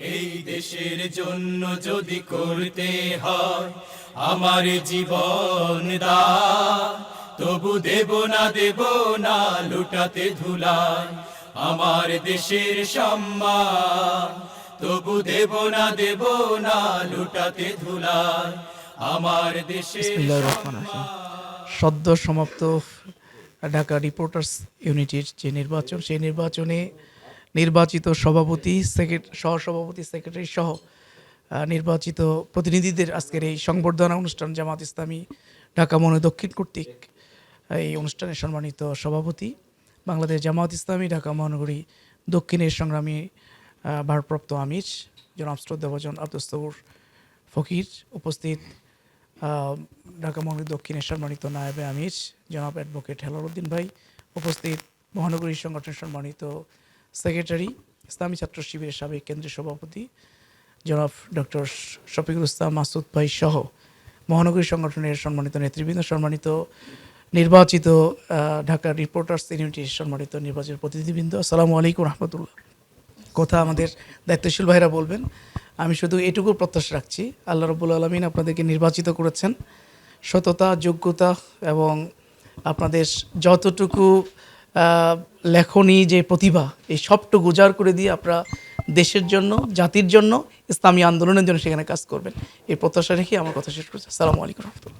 এই দেশের জন্য যদি করতে হয় আমার জীবন দা তবু দেব না দেব না লুটাতে ধুলায় আমার দেশের সম্মান। তবু দেব না দেব না লুটাতে ধুলায় আমার দেশের। সদ্য সমাপ্ত ঢাকা রিপোর্টার্স ইউনিটির যে নির্বাচন সেই নির্বাচনে নির্বাচিত সভাপতি সহসভাপতি সেক্রেটারি সহ নির্বাচিত প্রতিনিধিদের আজকের এই সংবর্ধনা অনুষ্ঠান জামাত ইসলামী ঢাকা মনে দক্ষিণ কর্তৃক, এই অনুষ্ঠানে সম্মানিত সভাপতি, বাংলাদেশ জামাত ইসলামী ঢাকা মহানগরী দক্ষিণের সংগ্রামী ভারপ্রাপ্ত আমির, জনাব শ্রদ্ধাভজন আব্দুল সবুর ফকির উপস্থিত ঢাকা মহানগরী দক্ষিণের সম্মানিত নায়েবে আমির, জনাব অ্যাডভোকেট হেলালুদ্দিন ভাই উপস্থিত, মহানগরী সংগঠনের সম্মানিত সেক্রেটারি, ইসলামী ছাত্র শিবিরের সাবেক কেন্দ্রীয় সভাপতি জনাব ডক্টর শফিকুল ইসলাম মাসুদ ভাই সহ মহানগরী সংগঠনের সম্মানিত নেতৃবৃন্দ, সম্মানিত নির্বাচিত ঢাকা রিপোর্টার্স ইউনিটির সম্মানিত নির্বাচিত প্রতিনিধিবৃন্দ, আসসালামু আলাইকুম রহমতুল্লাহ। কথা আমাদের দায়িত্বশীল ভাইরা বলবেন, আমি শুধু এটুকু প্রত্যাশা রাখছি, আল্লাহ রবুল আলমিন আপনাদেরকে নির্বাচিত করেছেন। সততা, যোগ্যতা এবং আপনাদের যতটুকু লেখনী, যে প্রতিভা, এই সবটুকু উজাড় করে দিয়ে আপনারা দেশের জন্য, জাতির জন্য, ইসলামী আন্দোলনের জন্য সেখানে কাজ করবেন। এই প্রত্যাশা রেখে আমার কথা শেষ করছি। আসসালামু আলাইকুম রহমতুল্লাহ।